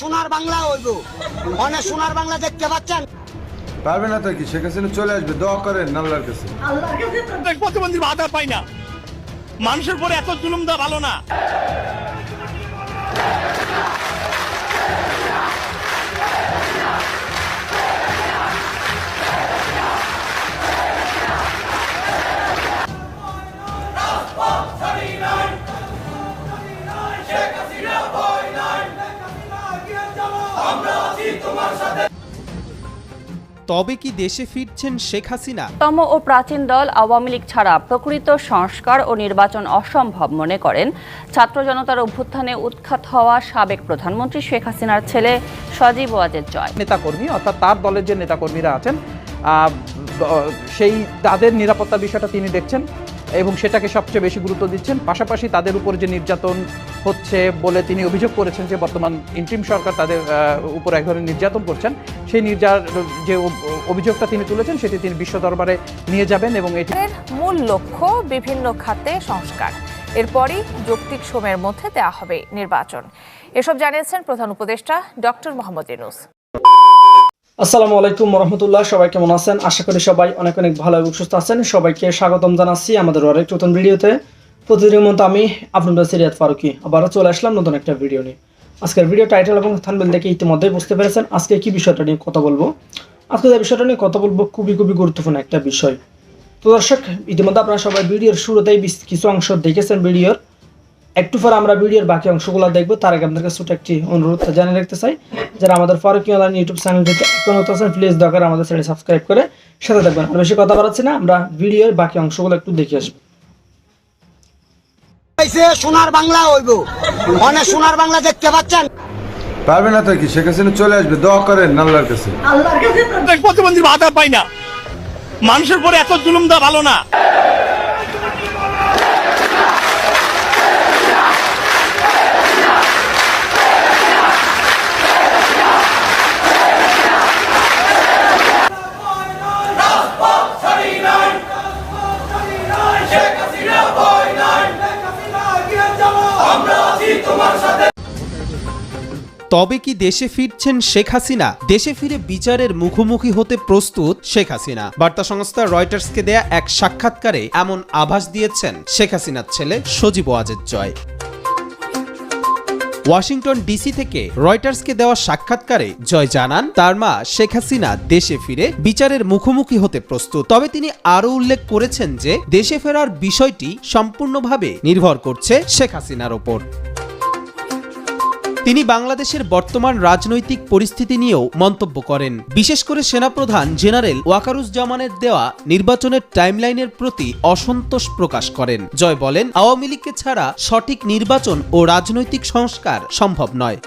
সোনার বাংলা হইব। অনেক সোনার বাংলা দেখতে পাচ্ছেন? পারবে না তো কি? শেখ হাসিনা চলে আসবে দোয়া করেন আল্লাহর কাছে। প্রতিবন্ধীর প্রতিবন্ধী ভাতা পাই না। মানুষের পরে এত জুলুম দেওয়া ভালো না। তবে কি দেশে ফিরছেন শেখ হাসিনা? তম ও প্রাচীন দল আওয়ামী লীগ ছাড়া প্রকৃত সংস্কার ও নির্বাচন অসম্ভব মনে করেন। ছাত্র জনতার অভ্যুত্থানে উৎখাত হওয়া সাবেক প্রধানমন্ত্রী শেখ হাসিনার ছেলে সজীব ওয়াজেদ জয়। নেতাকর্মী অর্থাৎ তার দলের যে নেতাকর্মীরা আছেন আহ, সেই তাদের নিরাপত্তা বিষয়টা তিনি দেখছেন। এবং সেটাকে সবচেয়ে বেশি গুরুত্ব দিচ্ছেন। পাশাপাশি তাদের উপর যে নির্যাতন হচ্ছে বলে তিনি অভিযোগ করেছেন যে বর্তমান ইন্ট্রিম সরকার তাদের উপর এক ধরনের নির্যাতন করছেন। সেই নির্যাত যে অভিযোগটা তিনি তুলেছেন, সেটি তিনি বিশ্ব দরবারে নিয়ে যাবেন এবং এটি মূল লক্ষ্য বিভিন্ন খাতে সংস্কার। এরপরই যৌক্তিক সময়ের মধ্যে দেওয়া হবে নির্বাচন। এসব জানিয়েছেন প্রধান উপদেষ্টা ডক্টর মোহাম্মদ ইউনুস। আসসালামু আলাইকুম রহমতুল্লাহ সবাই কেমন আছেন? আশা করি সবাই অনেক অনেক ভালো এবং সুস্থ আছেন। সবাইকে স্বাগতম জানাচ্ছি আমাদের আরেক নতুন ভিডিওতে। প্রতিদিনের মতো আমি আপনাদের সিরিয়াত ফারুকি আবারও চলে আসলাম নতুন একটা ভিডিও নিয়ে। আজকের ভিডিও টাইটেল এবং থানবেল দেখে ইতিমধ্যেই বুঝতে পেরেছেন আজকে কি বিষয়টা নিয়ে কথা বলব। আজকে যে বিষয়টা নিয়ে কথা বলব খুবই খুবই গুরুত্বপূর্ণ একটা বিষয়। তো দর্শক, ইতিমধ্যে আপনারা সবাই ভিডিওর শুরুতেই কিছু অংশ দেখেছেন ভিডিওর। একটু পর আমরা ভিডিওর বাকি অংশগুলো দেখব তার আগে আপনাদের ছোট একটি অনুরোধ জানিয়ে রাখতে চাই। যারা আমাদের ফারুকি অনলাইন ইউটিউব চ্যানেলটিতে এখন আছেন প্লিজ দরকার আমাদের চ্যানেল সাবস্ক্রাইব করে সাথে থাকবেন। আর বেশি কথা বাড়াচ্ছি না আমরা ভিডিওর বাকি অংশগুলো একটু দেখে আসব। আইছে সোনার বাংলা হইব। অনেক সোনার বাংলা দেখতে পাচ্ছেন? পারবে না তো কি? শেখ হাসিনা চলে আসবে দোয়া করেন আল্লাহর কাছে। এক প্রতিবন্ধী ভাতা পাই না। মানুষের পরে এত জুলুম দা ভালো না। তবে কি দেশে ফিরছেন শেখ হাসিনা? দেশে ফিরে বিচারের মুখোমুখি হতে প্রস্তুত শেখ হাসিনা। বার্তা সংস্থা রয়টার্সকে দেয়া এক সাক্ষাৎকারে এমন আভাস দিয়েছেন শেখ হাসিনার ছেলে সজীব ওয়াজেদ জয়। ওয়াশিংটন ডিসি থেকে রয়টার্সকে দেওয়া সাক্ষাৎকারে জয় জানান, তার মা শেখ হাসিনা দেশে ফিরে বিচারের মুখোমুখি হতে প্রস্তুত। তবে তিনি আরও উল্লেখ করেছেন যে, দেশে ফেরার বিষয়টি সম্পূর্ণভাবে নির্ভর করছে শেখ হাসিনার ওপর। তিনি বাংলাদেশের বর্তমান রাজনৈতিক পরিস্থিতি নিয়েও মন্তব্য করেন। বিশেষ করে সেনাপ্রধান জেনারেল ওয়াকারুজ্জামানের দেওয়া নির্বাচনের টাইমলাইনের প্রতি অসন্তোষ প্রকাশ করেন। জয় বলেন, আওয়ামী লীগকে ছাড়া সঠিক নির্বাচন ও রাজনৈতিক সংস্কার সম্ভব নয়।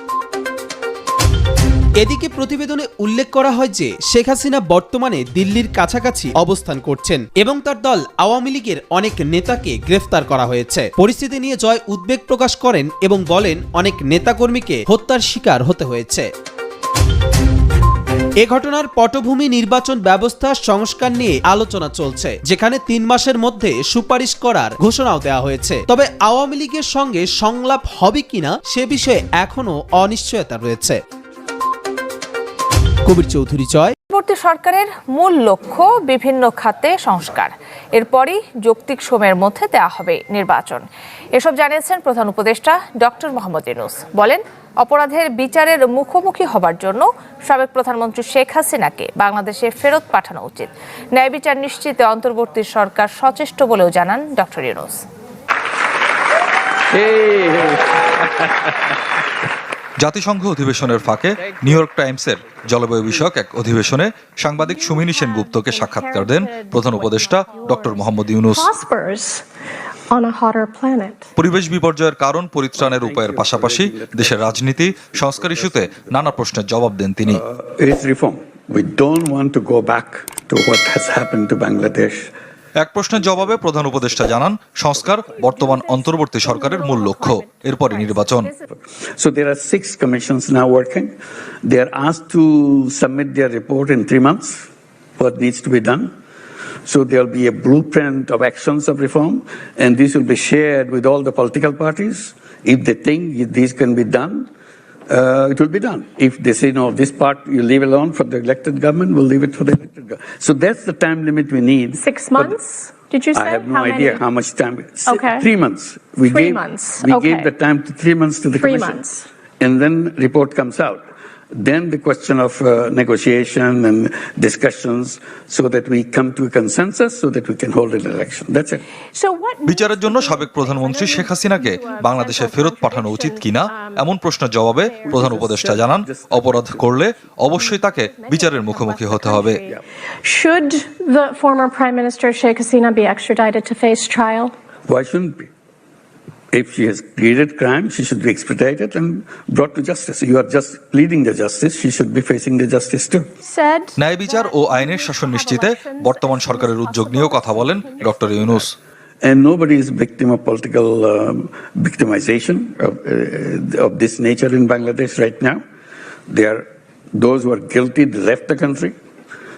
এদিকে প্রতিবেদনে উল্লেখ করা হয় যে, শেখ হাসিনা বর্তমানে দিল্লির কাছাকাছি অবস্থান করছেন এবং তার দল আওয়ামী লীগের অনেক নেতাকে গ্রেফতার করা হয়েছে। পরিস্থিতি নিয়ে জয় উদ্বেগ প্রকাশ করেন এবং বলেন, অনেক নেতাকর্মীকে হত্যার শিকার হতে হয়েছে। এ ঘটনার পটভূমি নির্বাচন ব্যবস্থা সংস্কার নিয়ে আলোচনা চলছে, যেখানে তিন মাসের মধ্যে সুপারিশ করার ঘোষণাও দেওয়া হয়েছে। তবে আওয়ামী লীগের সঙ্গে সংলাপ হবে কিনা, সে বিষয়ে এখনও অনিশ্চয়তা রয়েছে। কবির চৌধুরী জয়। পরবর্তী সরকারের মূল লক্ষ্য বিভিন্ন খাতে সংস্কার। এরপরই যৌক্তিক সময়ের মধ্যে দেওয়া হবে নির্বাচন। এসব জানিয়েছেন প্রধান উপদেষ্টা ডক্টর মোহাম্মদ ইউনুস। বলেন অপরাধের বিচারের মুখোমুখি হবার জন্য সাবেক প্রধানমন্ত্রী শেখ হাসিনাকে বাংলাদেশে ফেরত পাঠানো উচিত। ন্যায় বিচার নিশ্চিতে অন্তর্বর্তী সরকার সচেষ্ট বলেও জানান ডক্টর ইউনুস। জাতিসংঘ অধিবেশনের ফাঁকে নিউ ইয়র্ক টাইমসের জলবায়ু বিষয়ক এক অধিবেশনে সাংবাদিক সুমিনী সেনগুপ্তকে সাক্ষাৎকার দেন প্রধান উপদেষ্টা ডক্টর মোহাম্মদ ইউনুস. পরিবেশ বিপর্যয়ের কারণ পরিত্রাণের উপায়ের পাশাপাশি দেশের রাজনীতি সংস্কার ইস্যুতে নানা প্রশ্নের জবাব দেন তিনি. We don't want to go back to what has happened to Bangladesh. এক প্রশ্নের জবাবে প্রধান উপদেষ্টা জানান সংস্কার বর্তমান অন্তর্বর্তী সরকারের মূল লক্ষ্য এরপরে নির্বাচন So there are six commissions now working. They are asked to submit their report in three months, what needs to be done. So there'll be a blueprint of actions of reform, and this will be shared with all the political parties. If they think this can be done, uh, it will be done. If they say, no, this part you leave alone for the elected government, we'll leave it for the elected government. So that's the time limit we need. Six months, did you say? I have no How idea many? how much time. Okay. Three months. We Three gave, months, We okay. gave the time to three months to the Three commission. months. And then report comes out. Then the question of uh, negotiation and discussions so that we come to a consensus so that we can hold an election. That's it. So what? বিচারের জন্য সাবেক প্রধানমন্ত্রী শেখ হাসিনাকে বাংলাদেশে ফেরত পাঠানো উচিত কিনা এমন প্রশ্নের জবাবে প্রধান উপদেষ্টা জানান অপরাধ করলে অবশ্যই তাকে বিচারের মুখোমুখি হতে হবে Should the former Prime Minister Sheikh Hasina be extradited to face trial? Why shouldn't we? If she has committed crime, she should be expedited and brought to justice. You are just pleading the justice. She should be facing the justice too. Said. ন্যায় বিচার ও আইনের শাসন নিশ্চিতে বর্তমান সরকারের উদ্যোগ নিয়েও কথা বলেন doctor Yunus And nobody is victim of political um, victimization of, uh, of this nature in Bangladesh right now. They are those who are guilty they left the country.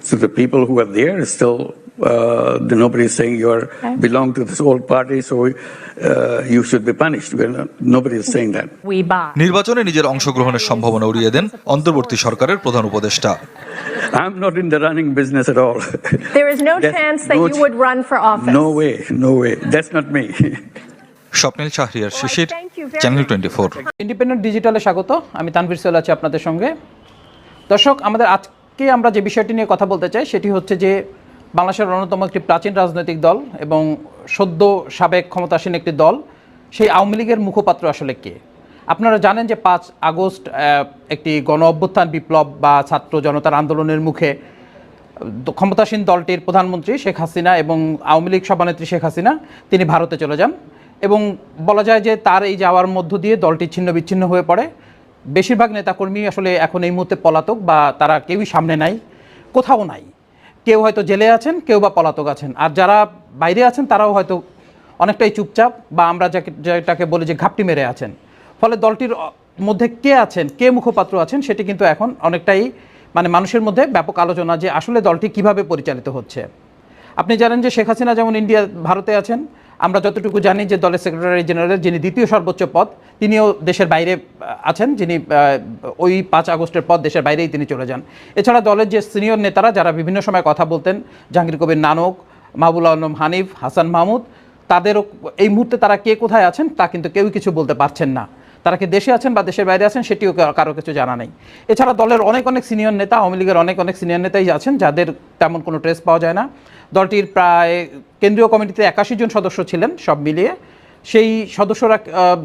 So the people who are there is still. Uh, nobody is saying you are okay. belong to this old party, so uh, you should be punished. Not, nobody is saying that. নির্বাচনে নিজের অংশগ্রহণের সম্ভাবনা উড়িয়ে দেন অন্তর্বর্তী সরকারের প্রধান উপদেষ্টা I'm not in the running business at all. There is no That's chance that no you would run for office. No way, no way. That's not me. Swapnil Shahriar Shishir channel twenty four independent ডিজিটালে স্বাগত আমি তানভীর সোহেল আছি আপনাদের সঙ্গে দর্শক আমাদের আজকে আমরা যে বিষয়টি নিয়ে কথা বলতে চাই, সেটি হচ্ছে যে বাংলাদেশের অন্যতম একটি প্রাচীন রাজনৈতিক দল এবং সদ্য সাবেক ক্ষমতাসীন একটি দল, সেই আওয়ামী লীগের মুখপাত্র আসলে কে? আপনারা জানেন যে পাঁচ আগস্ট একটি গণ অভ্যুত্থান বিপ্লব বা ছাত্র জনতার আন্দোলনের মুখে ক্ষমতাসীন দলটির প্রধানমন্ত্রী শেখ হাসিনা এবং আওয়ামী লীগ সভানেত্রী শেখ হাসিনা, তিনি ভারতে চলে যান এবং বলা যায় যে তার এই যাওয়ার মধ্য দিয়ে দলটি ছিন্ন বিচ্ছিন্ন হয়ে পড়ে। বেশিরভাগ নেতাকর্মী আসলে এখন এই মুহূর্তে পলাতক বা তারা কেউই সামনে নাই, কোথাও নাই। কেউ হয়তো জেলে আছেন, কেউ বা পলাতক আছেন। আর যারা বাইরে আছেন, তারাও হয়তো অনেকটাই চুপচাপ বা আমরা যাকে যেটাকে বলি যে ঘাপটি মেরে আছেন। ফলে দলটির মধ্যে কে আছেন, কে মুখপাত্র আছেন, সেটি কিন্তু এখন অনেকটাই মানে মানুষের মধ্যে ব্যাপক আলোচনা যে আসলে দলটি কীভাবে পরিচালিত হচ্ছে। আপনি জানেন যে শেখ হাসিনা যেমন ইন্ডিয়া ভারতে আছেন আমরা যতটুকু জানি যে দলের সেক্রেটারি জেনারেল যিনি দ্বিতীয় সর্বোচ্চ পদ, তিনিও দেশের বাইরে আছেন, যিনি ওই পাঁচ আগস্টের পর দেশের বাইরেই তিনি চলে যান। এছাড়া দলের যে সিনিয়র নেতারা, যারা বিভিন্ন সময় কথা বলতেন, জাহাঙ্গীর কবির নানক মাহবুল আলম হানিফ, হাসান মাহমুদ, তাদেরও এই মুহূর্তে তারা কে কোথায় আছেন, তা কিন্তু কেউ কিছু বলতে পারছেন না। তারা কি দেশে আছেন বা দেশের বাইরে আছেন সেটিও কারও কিছু জানা নেই। এছাড়া দলের অনেক অনেক সিনিয়র নেতা, আওয়ামী লীগের অনেক অনেক সিনিয়র নেতাই আছেন যাদের তেমন কোনো ট্রেস পাওয়া যায় না। দলটির প্রায় কেন্দ্রীয় কমিটিতে একাশি জন সদস্য ছিলেন সব মিলিয়ে। সেই সদস্যরা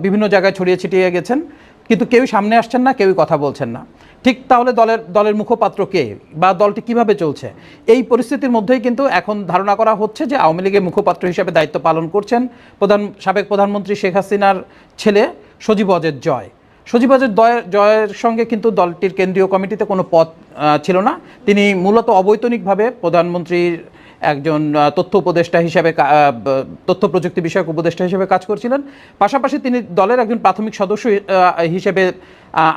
বিভিন্ন জায়গায় ছড়িয়ে ছিটিয়ে গেছেন। কিন্তু কেউই সামনে আসছেন না, কেউই কথা বলছেন না। ঠিক তাহলে দলের দলের মুখপাত্র কে বা দলটি কীভাবে চলছে? এই পরিস্থিতির মধ্যেই কিন্তু এখন ধারণা করা হচ্ছে যে আওয়ামী লীগের মুখপাত্র হিসেবে দায়িত্ব পালন করছেন প্রধান, সাবেক প্রধানমন্ত্রী শেখ হাসিনার ছেলে। সজীব অজের জয়। সজীব অজের জয়ের সঙ্গে কিন্তু দলটির কেন্দ্রীয় কমিটিতে কোনো পদ ছিল না। তিনি মূলত অবৈতনিকভাবে প্রধানমন্ত্রীর একজন তথ্য উপদেষ্টা হিসেবে তথ্য প্রযুক্তি বিষয়ক উপদেষ্টা হিসেবে কাজ করছিলেন। পাশাপাশি তিনি দলের একজন প্রাথমিক সদস্য হিসেবে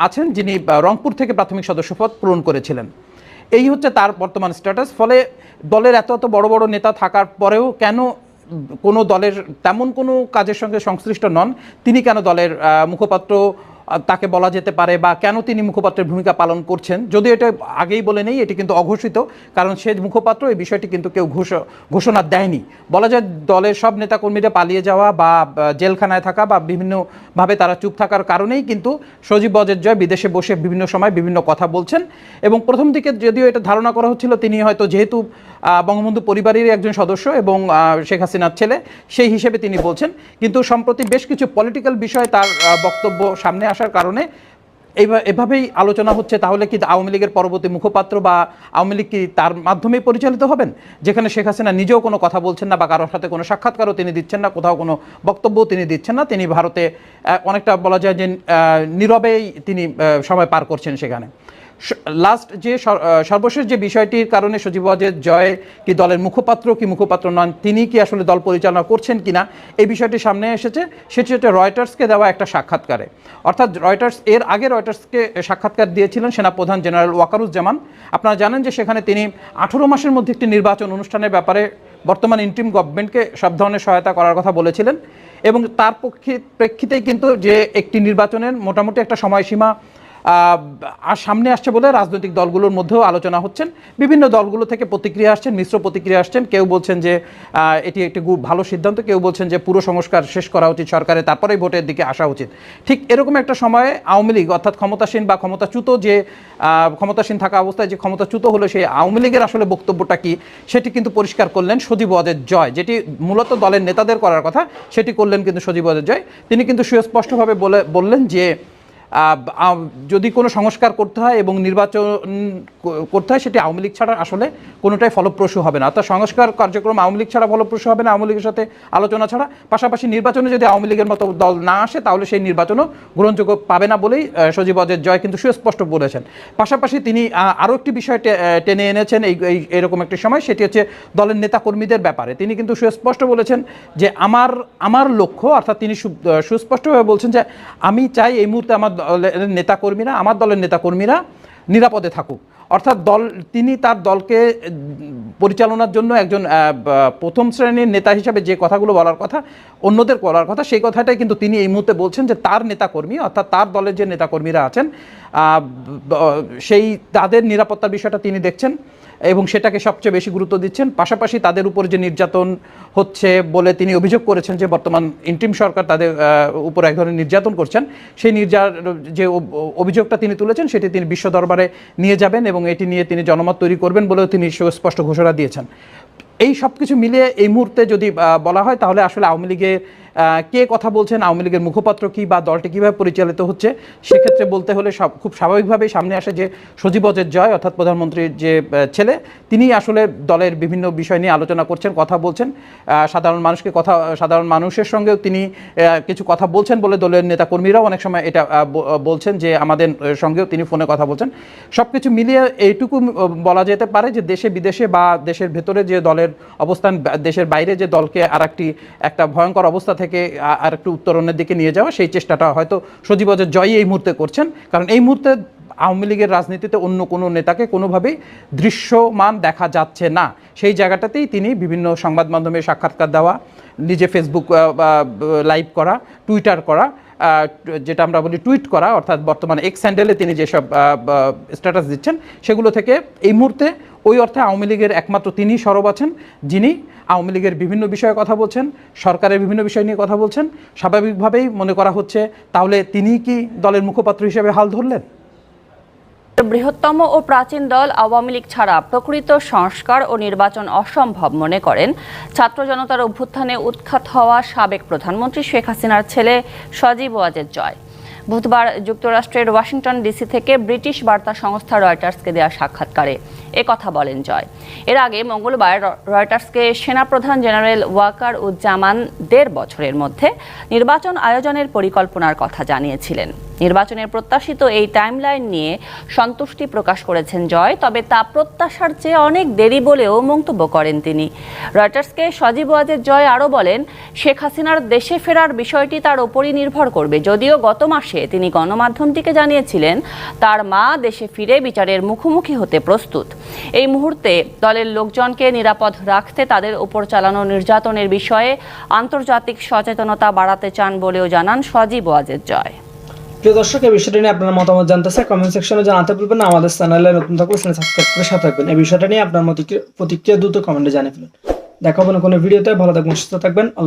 আছেন, যিনি রংপুর থেকে প্রাথমিক সদস্যপদ পূরণ করেছিলেন। এই হচ্ছে তার বর্তমান স্ট্যাটাস ফলে দলের এত এত বড় বড় নেতা থাকার পরেও কেন কোনো দলের, তেমন কোনো কাজের সঙ্গে সংশ্লিষ্ট নন। তিনি কেন দলের মুখপাত্র তাকে বলা যেতে পারে বা কেন তিনি মুখপাত্রের ভূমিকা পালন করছেন? যদিও এটা আগেই বলে নেই, এটি কিন্তু অঘোষিত, কারণ সে মুখপাত্র এই বিষয়টি কিন্তু কেউ ঘোষ- ঘোষণা দেয়নি। বলা যায় দলের সব নেতাকর্মীরা পালিয়ে যাওয়া বা জেলখানায় থাকা বা বিভিন্নভাবে তারা চুপ থাকার কারণেই কিন্তু সজীব বজের জয় বিদেশে বসে বিভিন্ন সময় বিভিন্ন কথা বলছেন। এবং প্রথম দিকে যদিও এটা ধারণা করা হচ্ছিল, তিনি হয়তো যেহেতু বঙ্গবন্ধু পরিবারেরই একজন সদস্য এবং শেখ হাসিনার ছেলে। সেই হিসেবে তিনি বলছেন, কিন্তু সম্প্রতি বেশ কিছু পলিটিক্যাল বিষয়ে তার বক্তব্য সামনে আসার কারণে এভাবেই আলোচনা হচ্ছে, তাহলে কি আওয়ামী লীগের পরবর্তী মুখপাত্র বা আওয়ামী লীগ কি তার মাধ্যমেই পরিচালিত হবেন? যেখানে শেখ হাসিনা নিজেও কোনো কথা বলছেন না বা কারোর সাথে কোনো সাক্ষাৎকারও তিনি দিচ্ছেন না, কোথাও কোনো বক্তব্যও তিনি দিচ্ছেন না। তিনি ভারতে অনেকটা বলা যায় যে নীরবেই তিনি সময় পার করছেন সেখানে। লাস্ট যে সর- সর্বশেষ যে বিষয়টির কারণে সজীব জয় কি দলের মুখপাত্র কি মুখপাত্র নন, তিনি কি আসলে দল পরিচালনা করছেন কিনা, এই বিষয়টি সামনে এসেছে। সেটি হচ্ছে রয়টার্সকে দেওয়া একটা সাক্ষাৎকারে। অর্থাৎ রয়টার্স, এর আগে রয়টার্সকে সাক্ষাৎকার দিয়েছিলেন সেনাপ্রধান জেনারেল ওয়াকারুজ্জামান। আপনারা জানেন যে সেখানে তিনি আঠেরো মাসের মধ্যে একটি নির্বাচন অনুষ্ঠানের ব্যাপারে বর্তমান ইন্টিম গভর্নমেন্টকে সব ধরনের সহায়তা করার কথা বলেছিলেন এবং তার পক্ষে, প্রেক্ষিতেই কিন্তু যে একটি নির্বাচনের মোটামুটি একটা সময়সীমা আর সামনে আসছে বলে রাজনৈতিক দলগুলোর মধ্যেও আলোচনা হচ্ছেন। বিভিন্ন দলগুলো থেকে প্রতিক্রিয়া আসছেন, মিশ্র প্রতিক্রিয়া আসছেন। কেউ বলছেন যে এটি একটি ভালো সিদ্ধান্ত। কেউ বলছেন যে, পুরো সংস্কার শেষ করা উচিত সরকারের, তারপরেই ভোটের দিকে আসা উচিত। ঠিক এরকম একটা সময়ে আওয়ামী লীগ, অর্থাৎ ক্ষমতাসীন বা ক্ষমতাচ্যুত যে ক্ষমতাসীন থাকা অবস্থায় যে ক্ষমতাচ্যুত হলো সেই আওয়ামী লীগের আসলে বক্তব্যটা কি, সেটি কিন্তু পরিষ্কার করলেন সজীব ওয়াজেদ জয়। যেটি মূলত দলের নেতাদের করার কথা, সেটি করলেন কিন্তু সজীব ওয়াজেদ জয়। তিনি কিন্তু সুস্পষ্টভাবে বলে বললেন যে যদি কোনো সংস্কার করতে হয় এবং নির্বাচন করতে হয়, সেটি আওয়ামী লীগ ছাড়া আসলে কোনোটাই ফলপ্রসূ হবে না। অর্থাৎ সংস্কার কার্যক্রম আওয়ামী লীগ ছাড়া ফলপ্রসূ হবে না, আওয়ামী লীগের সাথে আলোচনা ছাড়া। পাশাপাশি নির্বাচনে যদি আওয়ামী লীগের মতো দল না আসে, তাহলে সেই নির্বাচনও গ্রহণযোগ্য পাবে না বলেই সজীব অজয় জয় কিন্তু সুস্পষ্ট বলেছেন। পাশাপাশি তিনি আরও একটি বিষয় টেনে এনেছেন এই এরকম একটি সময়, সেটি হচ্ছে দলের নেতাকর্মীদের ব্যাপারে। তিনি কিন্তু সুস্পষ্ট বলেছেন যে, আমার আমার লক্ষ্য, অর্থাৎ তিনি সুস্পষ্টভাবে বলছেন যে, আমি চাই এই মুহূর্তে আমার দলের নেতাকর্মীরা আমার দলের নেতাকর্মীরা নিরাপদে থাকুক। অর্থাৎ দল, তিনি তার দলকে পরিচালনার জন্য একজন প্রথম শ্রেণির নেতা হিসাবে যে কথাগুলো বলার কথা, অন্যদের বলার কথা, সেই কথাটাই কিন্তু তিনি এই মুহূর্তে বলছেন যে তার নেতাকর্মী, অর্থাৎ তার দলের যে নেতাকর্মীরা আছেন সেই তাদের নিরাপত্তার বিষয়টা তিনি দেখছেন এবং সেটাকে সবচেয়ে বেশি গুরুত্ব দিচ্ছেন। পাশাপাশি তাদের উপর যে নির্যাতন হচ্ছে বলে তিনি অভিযোগ করেছেন যে বর্তমান ইন্টিম সরকার তাদের উপর এক ধরনের নির্যাতন করছেন, সেই নির্যা যে অভিযোগটা তিনি তুলেছেন, সেটি তিনি বিশ্ব দরবারে নিয়ে যাবেন এবং এটি নিয়ে তিনি জনমত তৈরি করবেন বলেও তিনি সুস্পষ্ট ঘোষণা দিয়েছেন। এই সব কিছু মিলিয়ে এই মুহূর্তে যদি বলা হয় তাহলে আসলে আওয়ামী লীগের কে কথা বলছেন? আওয়ামী লীগের মুখপাত্র কি বা দলটি কীভাবে পরিচালিত হচ্ছে? সেক্ষেত্রে বলতে হলে সব খুব স্বাভাবিকভাবেই সামনে আসে যে সজীব অজের জয়, অর্থাৎ প্রধানমন্ত্রীর যে ছেলে, তিনি আসলে দলের বিভিন্ন বিষয় নিয়ে আলোচনা করছেন, কথা বলছেন। সাধারণ মানুষকে কথা, সাধারণ মানুষের সঙ্গেও তিনি কিছু কথা বলছেন বলে দলের নেতাকর্মীরাও অনেক সময় এটা বলছেন যে আমাদের সঙ্গেও তিনি ফোনে কথা বলছেন। সব কিছু মিলিয়ে এইটুকু বলা যেতে পারে যে দেশে বিদেশে বা দেশের ভেতরে যে দলের অবস্থান দেশের বাইরে যে দলকে আর একটি একটা ভয়ঙ্কর অবস্থা থেকে আ- আর একটু উত্তরণের দিকে নিয়ে যাওয়া, সেই চেষ্টাটা হয়তো সজীব জয়ই এই মুহূর্তে করছেন। কারণ এই মুহূর্তে আওয়ামী লীগের রাজনীতিতে অন্য কোনো নেতাকে কোনোভাবেই দৃশ্যমান দেখা যাচ্ছে না। সেই জায়গাটাতেই তিনি বিভিন্ন সংবাদ মাধ্যমে সাক্ষাৎকার দেওয়া, নিজে ফেসবুক লাইভ করা টুইটার করা যেটা আমরা বলি টুইট করা, অর্থাৎ বর্তমানে এক্স স্যান্ডেলে তিনি যেসব স্ট্যাটাস দিচ্ছেন, সেগুলো থেকে এই মুহূর্তে ওই অর্থে আওয়ামী লীগের একমাত্র তিনি সরব আছেন, যিনি আওয়ামী লীগের বিভিন্ন বিষয়ে কথা বলছেন, সরকারের বিভিন্ন বিষয় নিয়ে কথা বলছেন। স্বাভাবিকভাবেই মনে করা হচ্ছে, তাহলে তিনি কি দলের মুখপাত্র হিসেবে হাল ধরলেন? বৃহত্তম ও প্রাচীন দল আওয়ামী লীগ ছাড়া প্রকৃত সংস্কার ও নির্বাচন অসম্ভব মনে করেন। ছাত্র জনতার অভ্যুত্থানে উৎখাত হওয়া সাবেক প্রধানমন্ত্রী শেখ হাসিনার ছেলে সজীব ওয়াজেদ জয়। বুধবার যুক্তরাষ্ট্রের ওয়াশিংটন ডিসি থেকে ব্রিটিশ বার্তা সংস্থা রয়টার্সকে দেওয়া সাক্ষাৎকারে কথা বলেন জয়। এর আগে মঙ্গলবার রয়টার্সকে সেনাপ্রধান জেনারেল ওয়াকার উজ্জামান দেড় বছরের মধ্যে নির্বাচন আয়োজনের পরিকল্পনার কথা জানিয়েছিলেন। নির্বাচনের প্রত্যাশিত এই টাইমলাইন নিয়ে সন্তুষ্টি প্রকাশ করেছেন জয়, তবে তা প্রত্যাশার চেয়ে অনেক দেরি বলেও মন্তব্য করেন তিনি। রয়টার্সকে সজীব ওয়াজের জয় আরও বলেন, শেখ হাসিনার দেশে ফেরার বিষয়টি তার ওপরই নির্ভর করবে। যদিও গত মাসে তিনি গণমাধ্যমটিকে জানিয়েছিলেন, তার মা দেশে ফিরে বিচারের মুখোমুখি হতে প্রস্তুত। এই মুহূর্তে দলের লোকজনকে নিরাপদ রাখতে তাদের ওপর চালানো নির্যাতনের বিষয়ে আন্তর্জাতিক সচেতনতা বাড়াতে চান বলেও জানান সজীব ওয়াজের জয়। প্রিয় দর্শক, এই বিষয়টা নিয়ে আপনার মতামত জানতে চাই কমেন্ট সেকশনে জানাতে ভুলবেন না। আমাদের চ্যানেলে নতুন থাকলে চ্যানেল সাবস্ক্রাইব করে সাথে থাকবেন। এই বিষয়টা নিয়ে আপনার প্রতিক্রিয়া দ্রুত কমেন্টে জানিয়ে ফেলুন। দেখা হবে কোনো ভিডিওতে ভালো থাকবেন, সুস্থ থাকবেন। আল্লাহ